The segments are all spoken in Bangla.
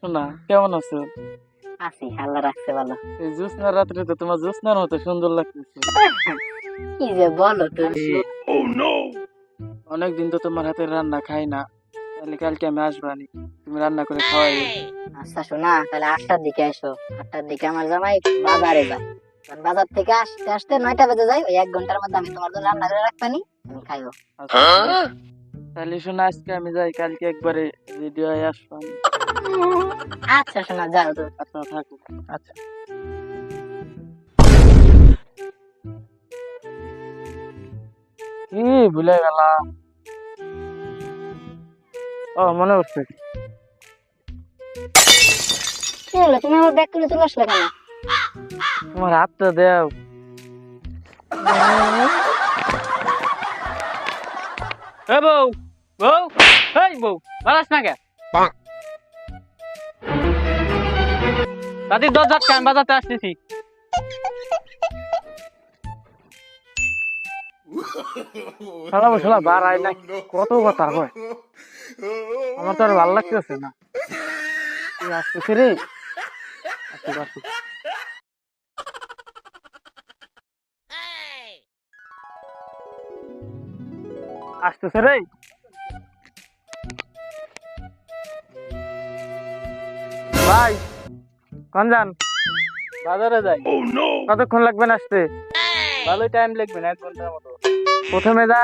শোনা কেমন আছো? আছি আল্লাহ রাখছে ভালো। এই জ্যোৎস্নার রাত্রে তো তোমার জ্যোৎস্নার মতো সুন্দর লাগতেছে। কি যে বলো তুমি? অনেকদিন তো তোমার হাতের রান্না খাই না তাহলে কালকে আমি আসবানি তুমি রান্না করে খাওয়াই। আচ্ছা শোনা তাহলে আটটার দিকে এসো। আটটার দিকে আমার জামাই বাজারে যায়। বাজার থেকে আসতে আসতে নয়টা বেজে যায় ওই এক ঘণ্টার মধ্যে আমি তোমার জন্য রান্না করে রাখবানি তুমি খাইও। আচ্ছা, তাহলে শোনা আজকে আমি যাই কালকে একবারে রেডি হয়ে আসবানি আচ্ছা শোনা যাও তো আচ্ছা থাকো আচ্ছা। কি ভুলে গেলাম? ও মনে পড়ছে। কি হলো তুমি আমার ব্যাগ করে চলে আসলে কেন? তোমার হাতটা দেও। এ বউ বউ এই বউ বালাস না কে? দাদি, দরজা কান বাজাতে আসতেছি? শালা বসলা বার না কত কথা কয়? আমার তো আর ভালো লাগতেছে না। আসতেছে রে। আসতে আসতে আসতেছে রে। ভাই। কোন যান বাজারে যাই। কতক্ষণ লাগবে আসতে ভালোই টাইম লাগবে না এক ঘণ্টার মতো। প্রথমে যা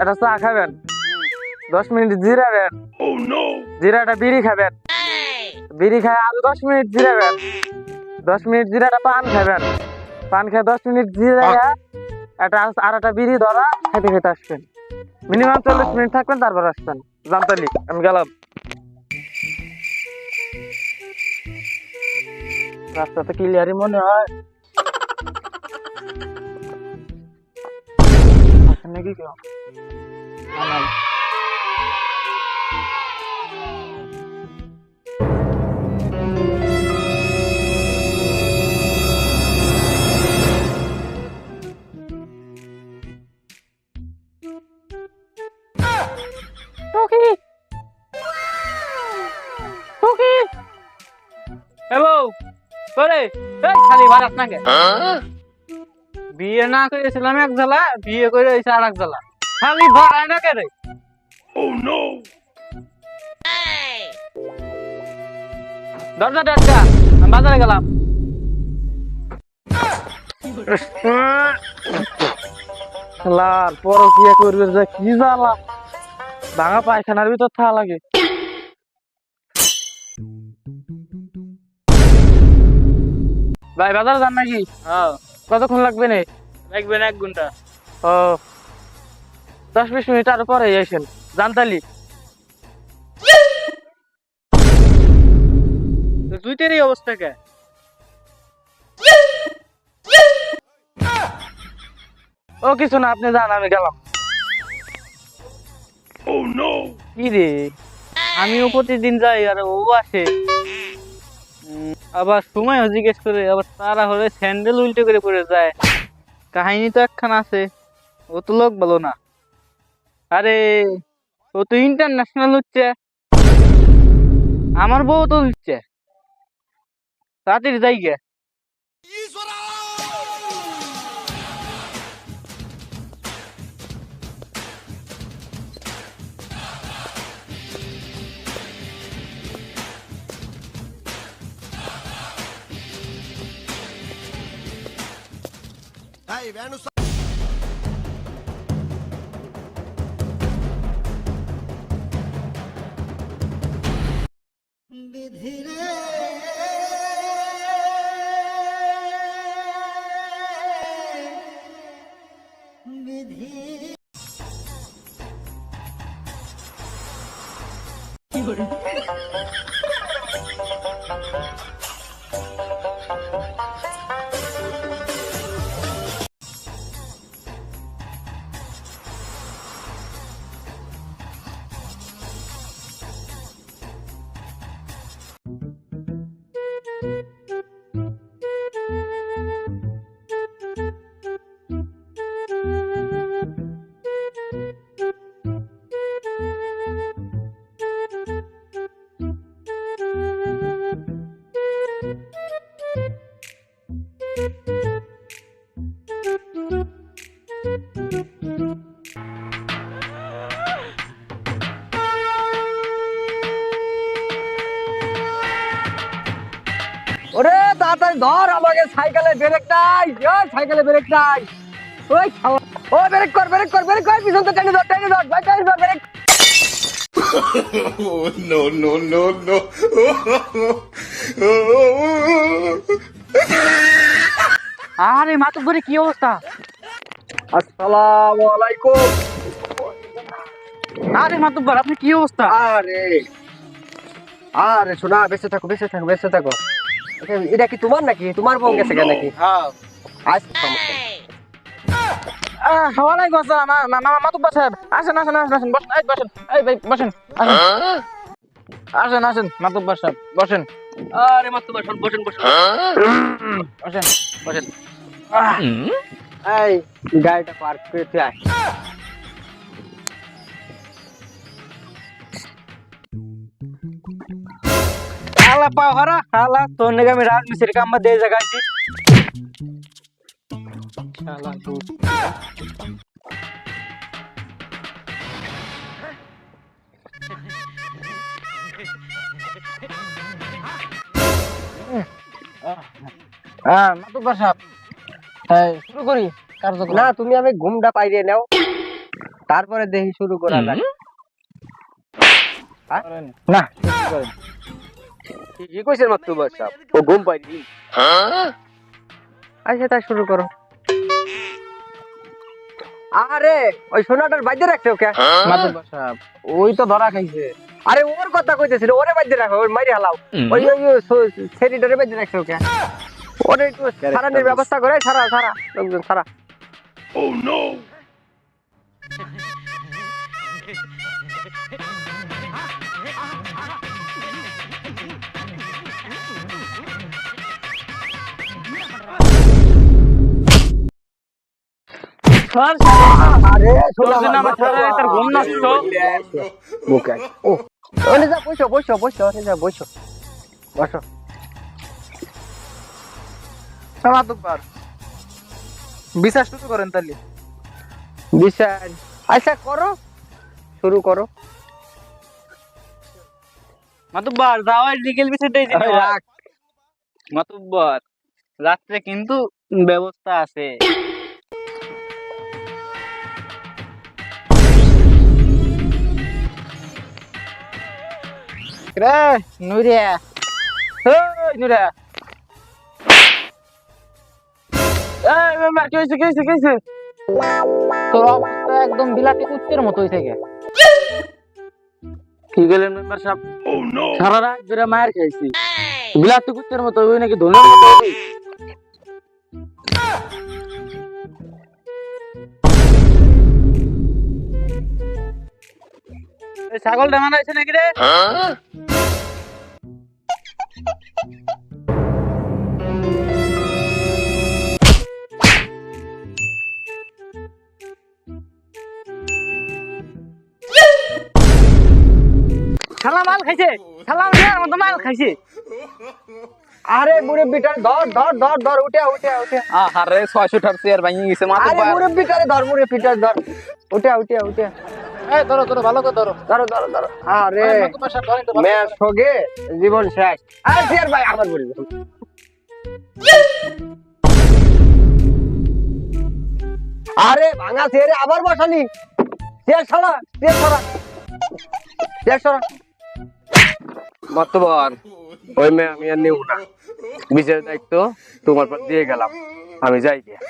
একটা চা খাবেন। দশ মিনিট জিরাবেন। জিরাটা বিড়ি খাবেন। বিড়ি খায় আরও দশ মিনিট জিরাবেন। দশ মিনিট জিরাটা পান খাবেন। পান খেয়ে দশ মিনিট জিরাইয়া একটা আর একটা বিড়ি ধরা খেতে খেতে আসবেন। মিনিমাম চল্লিশ মিনিট থাকবেন তারপর আসবেন। জানতালি আমি গেলাম। রাস্তা তো ক্লিয়ারই মনে হয় আসেন নাকি কেউ না, না। টুকি টুকি এ বউ খালি বিয়ে না করেছিলাম এক জালা বিয়ে করে আর এক জালা খালি ভাড়ায় না কে রে? দরজা দরজা বাজারে গেলাম। পর কি করবে যে কি জ্বালা। ভাঙা পায়খানার ভিতর থাকা লাগে। ভাই বাজারে যান নাকি? হ্যাঁ। কতক্ষণ লাগবে নে? লাগবে না এক ঘণ্টা। ও দশ বিশ মিনিট আর পরে আসেন। জানতালি এই অবস্থা কে? ও কিছু না আপনি যান আমি গেলাম। কি রে? আমিও প্রতিদিন যাই আর ও আসে। আবার সময়ও জিজ্ঞেস করে, আবার তারা হলে স্যান্ডেল উল্টে করে পড়ে যায়। কাহিনী তো একখান আছে, ও তো লোক বলো না। আরে, ও তো ইন্টারন্যাশনাল হচ্ছে। আমার বউ তো হচ্ছে। Hey, వేణు বিধিরে বিধি কি করে ওরে তাড়াতাড়ি ধর আমাকে সাইকেলে ব্রেক নাই ওই সাইকেলে ব্রেক নাই ওই ও ব্রেক কর ব্রেক কর ব্রেক কর পিছন তো টেনে ধর টেনে ধর ভাই টেনে ধর brake no no no no আরে মাতুব করে কি অবস্থা? আসসালামু আলাইকুম। আরে মাতুব আপনি কি অবস্থা? আরে আরে শোনা বেঁচে থাকো বেঁচে থাকো বেঁচে থাকো। এটা- কি তোমার নাকি? তোমার বউ গেছে কেন নাকি? হ্যাঁ। আজ। ওয়ালাইকুম আসসালাম। সাহেব। আসেন আসেন আসেন আসেন বসেন। এই বসেন। এই ভাই বসেন। আসেন। আসেন সাহেব বসেন। আরে বসুন বসুন। বসেন বসেন। এই গাড়িটা পার্ক করতে আয় শালা পাও হারা শালা তোর নেগে আমি রাত মিস্ত্রি কাম দে জায়গাছি শালা তু হ্যাঁ মাতুব সাহেব এই শুরু করি কার্যক্রম? না তুমি আমি ঘুমটা পাইরে নাও। তারপরে দেখি শুরু করা যাক না। কি কইছেন মাত্র সাহেব? ও ঘুম আচ্ছা শুরু করো। আরে ওই সোনাটার বাইরে রাখছে ওকে? মাতুব সাহেব। ওই তো ধরা খাইছে। আরে ওর কথা কইতেছিল ওরে বাইরে রাখো ওর মাইরে হালাও। ওই ওই সেরিটারে বাইরে রাখছে ওকে। ওরে একটু সারানোর ব্যবস্থা করে সারা সারা লোকজন সারা। Oh, জন্য আমার সারা ঘুম নষ্ট। ও বসো বসো বসো। বসো। বিশ্বাস শুরু করেন তাহলে। বিচার আচ্ছা করো। শুরু করো। মাতুব্বার যাওয়ার বিকেল বিষয়টাই রাখ মাতুব্বার রাত্রে কিন্তু ব্যবস্থা আছে। রে নুরিয়া। এই নুরিয়া। কি কি কি তোর অবস্থা একদম বিলাতি কুত্তের মতো হয়েছে গে কি গেলেন মেম্বার সাহেব? সারা রাত ধরে মায়ের খাইছি। বিলাতি কুত্তের মতো নাকি। এই ছাগলটা মানাইছে নাকি রে? শালা মাল খাইছে? শালা মাল মতো মাল খাইছে। আরে মুরব্বিটার ধর ধর ধর ধর উঠে উঠে উঠে। আরে ছয়শো টার চেয়ার ভাঙিয়ে গেছে আরে মুরব্বিটারে ধর মুরব্বিটার ধর উঠে উঠে উঠে। এই ধরো ধরো ভালো করে ধরো। ধরো ধরো ধরো। আরে মেয়ের সঙ্গে জীবন শেষ। আরে চেয়ার ভাই আবার বলবি আরে ভাঙা চেয়ারে আবার বসালি। চেয়ার ছাড়া চেয়ার ছাড়া চেয়ার ছাড়া বর্তমান। ওই মেয়ে আমি আর নেব না। বিচারের দায়িত্ব তোমার পর দিয়ে গেলাম। আমি যাই গিয়া।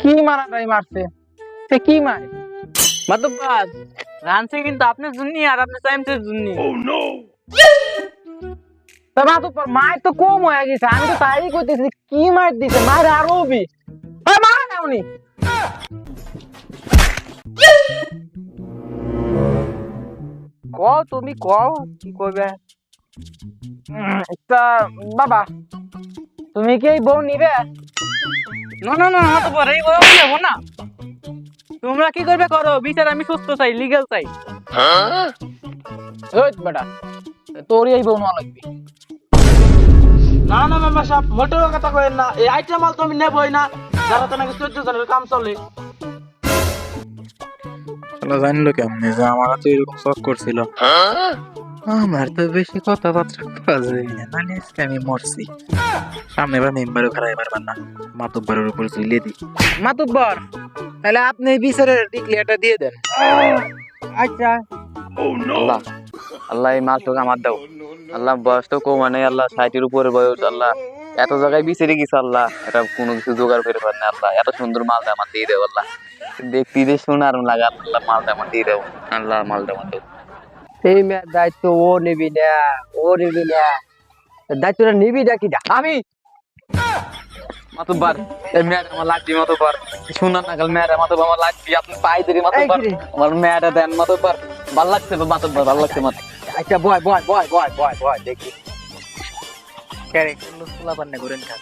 কি মারা তাই মারছে? সে কি মারে? মাতুব্বার রানছে কিন্তু আপনার জন্য আর আপনার টাইমসের জন্য Oh, no. তা মাতুব্বার মায়ের তো কম হয়ে গেছে আমি তো তাই করতেছি কি মার দিছে মায়ের আরও বি মার নাওনি কও তুমি কও কি করবে তা বাবা তুমি কি এই বউ নিবে না না না মাতুব্বার এই বউ নেব না তোমরা কি করবে করো? বিচার আমি সুস্থ চাই লিগ্যাল চাই? ওই বেটা তোরই এই বউ লাগবে। না না মামা সাহেব মোটরের কথা কইেন না। এই আইটেম মাল তুমি নেবই না। যারা তো নাকি চোদ্দ জনের কাম চলে। জানলো কেমনে যে আমার তো এরকম শখ করছিল আমার তো বেশি কথাবার্তা কওয়া মানে আজকে আমি মরছি। সামনে বার মেম্বারও খারাই পারবার না মাতব্বরের উপর তুলে দি মাতব্বর তাহলে আপনি বিচারের ডিক্লিয়ারটা দিয়ে দেন। আচ্ছা। আল্লাহ আল্লাহ এই মালটুক আমার দাও। আল্লাহ বয়স তো কম মানে আল্লাহ ষাটের উপরে বয়স আল্লাহ। এত জায়গায় বিচেরে গেছে আল্লাহ। এটা কোনো কিছু জোগাড় করে পারে না আল্লাহ। এত সুন্দর মালটা আমার দিয়ে দেও আল্লাহ। দেখতে যে শোনার লাগা আল্লাহ মালটা আমার দিয়ে দেও। আল্লাহ মালটা আমার দেও। এই মেয়ের দায়িত্ব ও নিবি না ও নিবি না। দায়িত্বটা নিবি না আমি! মাতব্বার এই মেয়েটা আমার লাগবে মাতব্বার। শোনার নাগাল মেয়েটা মাতব্বার আমার লাগবে আপনি পাই এই কিরে? আমার মেয়েটা দেন মাতব্বার ভালো লাগছে মাতব্বার ভালো লাগছে মাত আচ্ছা বয় বয় বয় বয় বয় বয় দেখি। ক্যারে কোনো খোলা পান্না করেন খান।